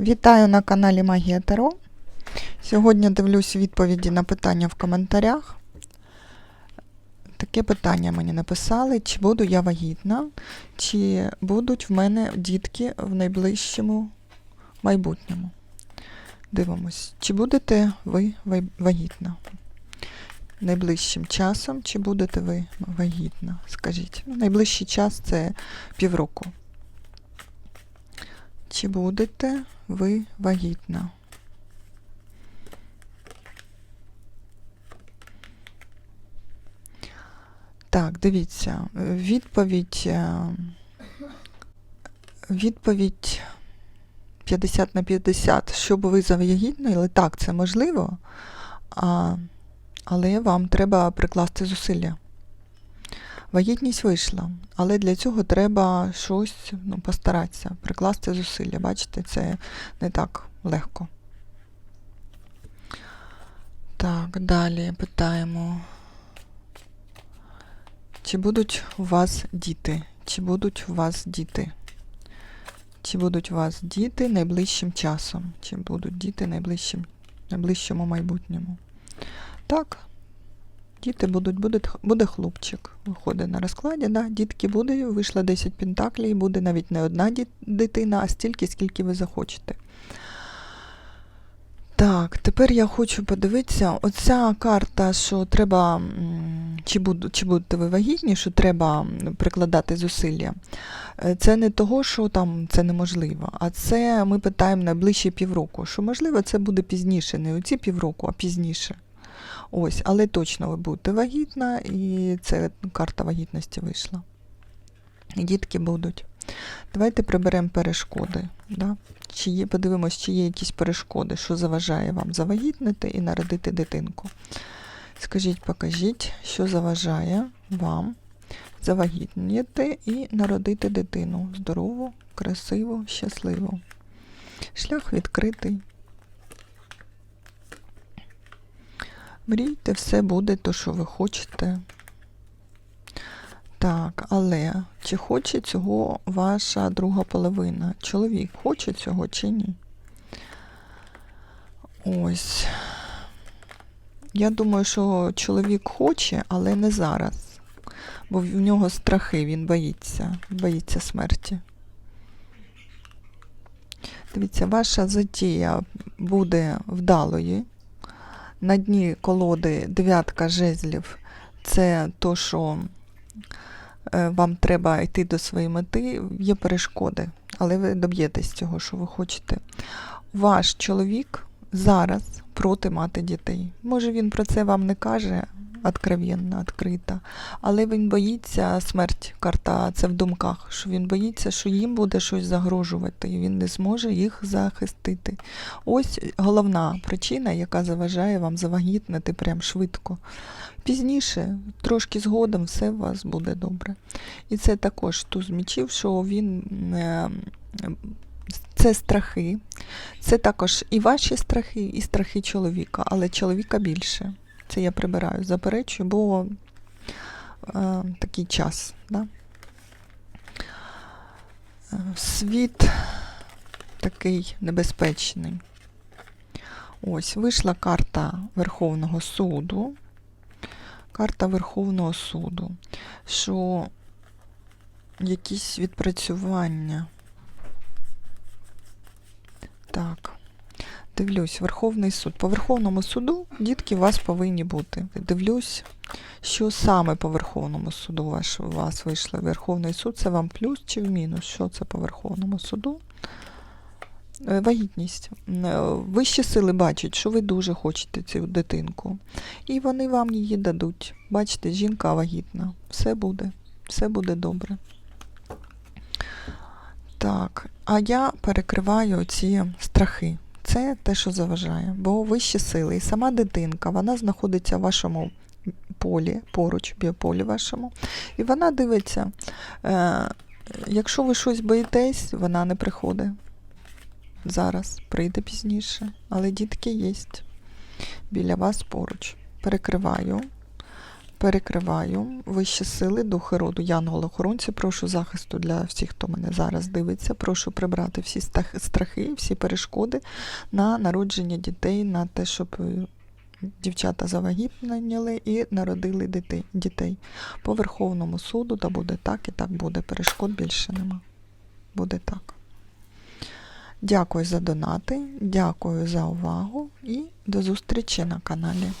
Вітаю на каналі Магія Таро. Сьогодні дивлюсь відповіді на питання в коментарях. Таке питання мені написали: чи буду я вагітна, чи будуть в мене дітки в найближчому майбутньому. Дивимось, чи будете ви вагітна? Найближчим часом, чи будете ви вагітна? Скажіть. Ну, найближчий час це півроку. Чи будете ви вагітна? Так, дивіться, відповідь. е, Відповідь 50 на 50. Щоб ви завагітніли, так, це можливо, а, але вам треба прикласти зусилля. Вагітність вийшла, але для цього треба щось ну, постаратися, прикласти зусилля. Бачите, це не так легко. Так, далі питаємо. Чи будуть у вас діти? Чи будуть у вас діти? Чи будуть у вас діти найближчим часом? Чи будуть діти найближчим, найближчому майбутньому? Так, Діти будуть, буде, буде хлопчик. Виходить на розкладі, да, дітки буде, вийшло 10 пентаклей, буде навіть не одна дитина, а стільки, скільки ви захочете. Так, тепер я хочу подивитися, оця карта, що треба, чи, буду, чи будете ви вагітні, що треба прикладати зусилля. Е, Це не того, що там це неможливо, а це ми питаємо найближчі півроку, що можливо це буде пізніше, не оці півроку, а пізніше. Ось, але точно ви будете вагітна, і це карта вагітності вийшла. Дітки будуть. Давайте приберемо перешкоди. Да? Чи є, подивимось, чи є якісь перешкоди, що заважає вам завагітнити і народити дитинку. Скажіть, покажіть, що заважає вам завагітніти і народити дитину. Здорову, красиву, щасливу. Шлях відкритий. Мрійте, все буде то, що ви хочете. Так, але чи хоче цього ваша друга половина? Чоловік хоче цього чи ні? Ось. Я думаю, що чоловік хоче, але не зараз. Бо в нього страхи, він боїться, боїться смерті. Дивіться, ваша затія буде вдалою на дні колоди дев'ятка жезлів це то, що е, вам треба йти до своєї мети, є перешкоди, але ви доб'єтесь цього, що ви хочете. Ваш чоловік зараз проти мати дітей. Може, він про це вам не каже откровенно, відкрито, але він боїться смерть, карта це в думках, що він боїться, що їм буде щось загрожувати, і він не зможе їх захистити. Ось головна причина, яка заважає вам завагітнити прям швидко. Пізніше, трошки згодом, все у вас буде добре. І це також туз мічів, що він. е, Це страхи, це також і ваші страхи, і страхи чоловіка, але чоловіка більше. Це я прибираю, заперечую, бо е, такий час. Да? Е, Світ такий небезпечний. Ось, вийшла карта Верховного суду. Карта Верховного суду, що якісь відпрацювання. Так. Дивлюсь, Верховний суд. По Верховному суду дітки у вас повинні бути. Дивлюсь, що саме по Верховному суду ваш, у вас вийшло. Верховний суд це вам плюс чи в мінус? Що це по Верховному суду? Е, Вагітність. Е, Вищі сили бачать, що ви дуже хочете цю дитинку. І вони вам її дадуть. Бачите, жінка вагітна. Все буде. Все буде добре. Так, а я перекриваю ці страхи. Це те, що заважає. Бо вищі сили і сама дитинка, вона знаходиться в вашому полі, поруч, біополі вашому. І вона дивиться, е, якщо ви щось боїтесь, вона не приходить. Зараз прийде пізніше, але дітки є біля вас поруч. Перекриваю. Перекриваю вищі сили, духи роду, янголи-охоронці. Прошу захисту для всіх, хто мене зараз дивиться. Прошу прибрати всі страхи, всі перешкоди на народження дітей, на те, щоб е, дівчата завагітніли і народили дітей. По Верховному суду, та буде так і так буде. Перешкод більше нема. Буде так. Дякую за донати, дякую за увагу і до зустрічі на каналі.